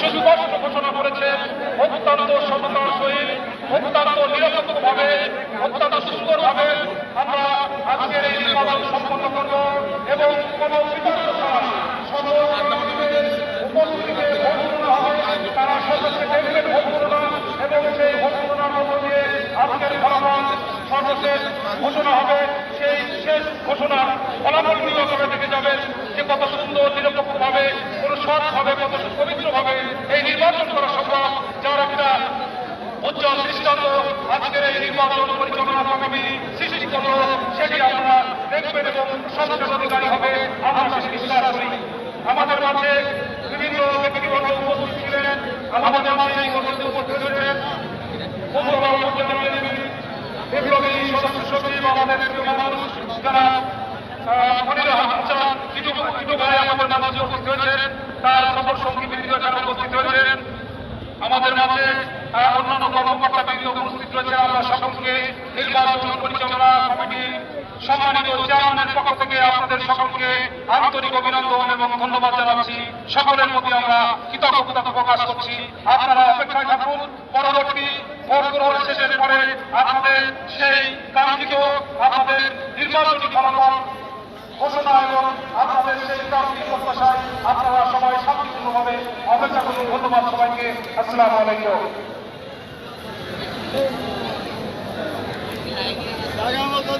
সুস্পষ্ট ঘোষণা করেছেন অত্যন্ত সততার সহিত, অত্যন্ত নিরপেক্ষভাবে অত্যন্ত সুন্দরভাবে আমরা আজকের এবং কোন বিতর্ক ছাড়া কর্মীদের উপস্থিতিতে ভোট হবে তারা সদস্য দেখবেন এবং সেই ভোট মধ্য দিয়ে আজকের ফলাফল সর্বশেষ ঘোষণা হবে। সেই শেষ ঘোষণা ফলাফল নিয়ে দেখে যাবেন যে কত সুন্দর, নিরপেক্ষভাবে কোন সৎভাবে কত পবিত্রভাবে এই নির্বাচন করা সম্ভব। যার একটা উজ্জ্বল দৃষ্টান্ত আজকের এই নির্বাচন পরিচালনা কমিটি সৃষ্টি করল সেটি আপনারা দেখবেন এবং সচেতন অধিকারী হবে আমরা সেটি বিশ্বাস করি আমাদের মাঝে বিভিন্ন ব্যক্তিবর্গ উপস্থিত ছিলেন আমাদের মাঝে এই গঠনে উপস্থিত হয়েছেন উপজেলা উপজেলা বিপ্লবী সদস্য সচিব আমাদের প্রিয় মানুষ যারা মনিরা হাসান টিটু টিটু ভাই আমাদের মাঝে উপস্থিত হয়েছেন, তার সফর সঙ্গী বৃন্দ এখানে উপস্থিত হয়েছেন। আমাদের মাঝে অন্যান্য কর্মকর্তা বৃন্দ উপস্থিত রয়েছে। আমরা সকলকে নির্বাচন পরিচালনা কমিটি সম্মানিত চেয়ারম্যানের পক্ষ থেকে আপনাদের সকলকে আন্তরিক অভিনন্দন এবং ধন্যবাদ জানাচ্ছি। সকলের প্রতি আমরা কৃতজ্ঞতা প্রকাশ করছি। আপনারা অপেক্ষায় থাকুন পরবর্তী ভোট গ্রহণ শেষের পরে আপনাদের সেই কাঙ্ক্ষিত আপনাদের নির্বাচনী ফলাফল ঘোষণা এবং আপনাদের সেই প্রাপ্তি প্রত্যাশায় আপনারা সবাই শান্তিপূর্ণভাবে অপেক্ষা করুন। ধন্যবাদ সবাইকে। আসসালামু আলাইকুম। জায়গা মতো